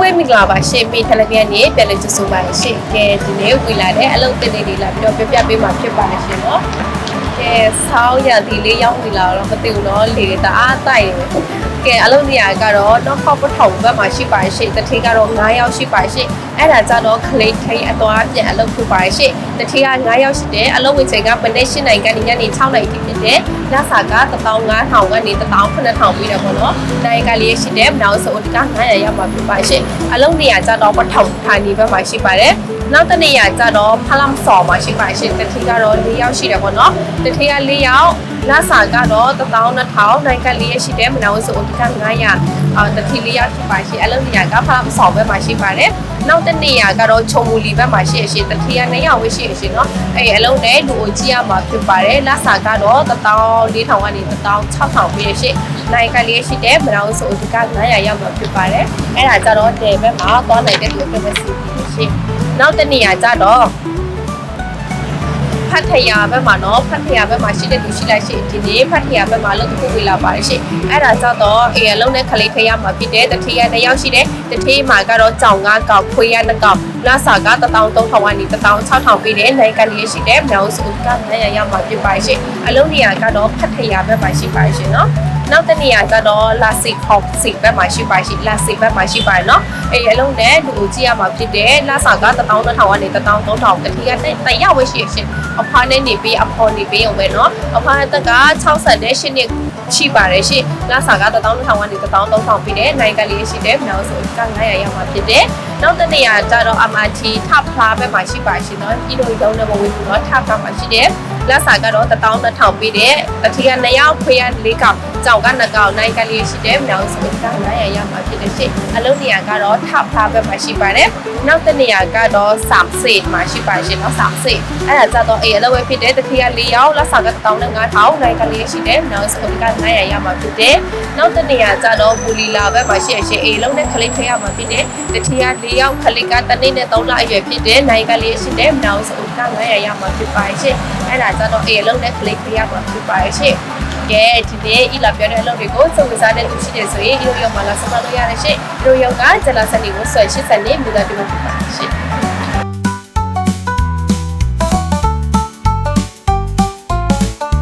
ဝဲမင်္ဂလာပါရှင်မိထလက်ပြန်နေပြန်လည်ကြိုဆိုပါရရှင်ကဲဒီနေ့ဝင်လာတဲ့အလုပ်တင်နေလေးလာပြီးတော့ပြပြပေးမှာဖြစ်ပါတယ်ရှင်နော်ကဲဆောင်းရသည်လေးရောက်နေလာတော့မသိဘူးနော်လေတအားတိုက်တယ်ကဲအလုပ်နေရာကတော့တော့ခောက်ပထုံဘက်မှာရှိပါရှင်တထေးကတော့9ရောက်ရှိပါရှင်အဲ့ဒါကြတော့ခလေးထိန်အသွားပြန်အလုပ်ဖြစ်ပါရှင်တထေးက9ရောက်ရှိတယ်အလုပ်ဝင်ချိန်ကမနေ့8နိုင်ကနေညနေ6နိုင်ထိဖြစ်တယ်ညစာက15000ကနေ18000ပြီးတယ်ပေါ့နော်နိုင်ကလေးရှိတယ်မနောက်ဆိုဒီက900ရောက်မှာဖြစ်ပါရှင်အလုပ်နေရာကြတော့ပထုံဌာနီဘက်မှာရှိပါတယ်နောက်တစ်နေရာကြတော့ဖလမ်စော်မှာရှိပါရှင်တထေးကတော့၄ရောက်ရှိတယ်ပေါ့နော်တထေးက၄ရောက်လစာကတော့12000နိုင်ကလေးရရှိတယ်မနောက်ဆိုဒက900အာတတိလေးရရှိပါရှိအလုံးနေရာကဖလာမဆောင်ဘက်မှာရှိပါတယ်နောက်တစ်နေရာကတော့ခြုံမူလီဘက်မှာရှိရရှိတတိယနှစ်ယောက်ဝရှိရရှိเนาะအဲ့အလုံးနဲ့လူအကြီးရမှာဖြစ်ပါတယ်လစာကတော့14000ကနေ16000ပြည့်ရှိနိုင်ကလေးရှိတယ်မနောက်ဆိုဒီက900ရောက်မှာဖြစ်ပါတယ်အဲ့ဒါကြတော့တယ်ဘက်မှာသွားနိုင်တဲ့လူပဲစီရှိနောက်တစ်နေရာကြတော့ ဖတ်ထရာဘက်မှာနော်ဖတ်ထရာဘက်မှာရှိတဲ့လူရှိလိုက်ရှိဒီနေ့ဖတ်ထရာဘက်မှာလို့တစ်ခုဝေလာပါတယ်ရှိအဲ့ဒါကြောင့်တော့အေအလုံးနဲ့ခလေးထရာမှာဖြစ်တဲ့တထေးရတစ်ယောက်ရှိတယ်တထေးမှာကတော့ကြောင်ငါးကောက်ခွေးရနှစ်ကောက်လစာက13000ကနေ16000ပေးတဲ့နိုင်ငံလေးရှိတဲ့မြောက်စုကနိုင်ငံရမှာဖြစ်ပါရှင်အလုံးနေရာကတော့ဖတ်ထရာဘက်မှာရှိပါရှင်နော်နောက်တနေရာကတော့လာစီခေါစီဘက်မှာရှိပါရှိလာစီဘက်မှာရှိပါရနော်အဲအလုံးနဲ့လူကြည့်ရမှာဖြစ်တယ်လာစာက12000ကနေ13000တတိကတရဝရှိရှင်အဖာနဲ့နေပြီးအဖော်နေပြီးအောင်ပဲနော်အဖာတက်က68နှစ်ရှိပါတယ်ရှင်လာစာက12000ကနေ13000ပေးတယ်နိုင်ငံလေးရှိတယ်မြောက်ဆိုက900ရမှာဖြစ်တယ်နောက်တနေရာကျတော့အထပ်ဖလားဘက်မှာရှိပါရှိเนาะဒီလိုရုံးနဲ့မဝင်ဘူးเนาะထပ်ဖလားမှာရှိတယ် လစာကတော့12000ပေးတယ်အထက်က2ယောက်ခွေရ4ကောင်ကြောင်က2ကောင်နိုင်ကလေးရှိတယ်မြောင်စုက900ရမှာဖြစ်တဲ့ရှင်အလုပ်နေရာကတော့ထပ်ဖလားဘက်မှာရှိပါတယ်နောက်တစ်နေရာကတော့စမ်စေ့မှာရှိပါရှင်နော်စမ်စေ့အဲ့ဒါကြတော့အေးအလုပ်ပဲဖြစ်တယ်တစ်ထက်က4ယောက်လစာက15000နိုင်ကလေးရှိတယ်မြောင်စုက900ရမှာဖြစ်တယ်နောက်တစ်နေရာကြတော့ပူလီလာဘက်မှာရှိရရှင်အေးလုံးနဲ့ခလေးခဲရမှာဖြစ်တယ်တစ်ထက်က4ယောက်ခလေးကတစ်နေ့နဲ့3လအရွယ်ဖြစ်တယ်နိုင်ကလေးရှိတယ်မြောင်စုက900ရမှာဖြစ်ပါရှင်အဲ့ဒါကြတော့အေးလုံးနဲ့ခလေးဖေးရမှာဖြစ်ပါရှိကဲဒီနေ့ဤလာပြောတဲ့အလုပ်တွေကိုစုံစမ်းတဲ့သူရှိတယ်ဆိုရင်ဤလိုရောက်မှလာစမလို့ရရရှိဤလိုရောက်ကဂျလာစနီကိုဆွဲ80နေမြို့သားတင်မှာဖြစ်ပါရှိ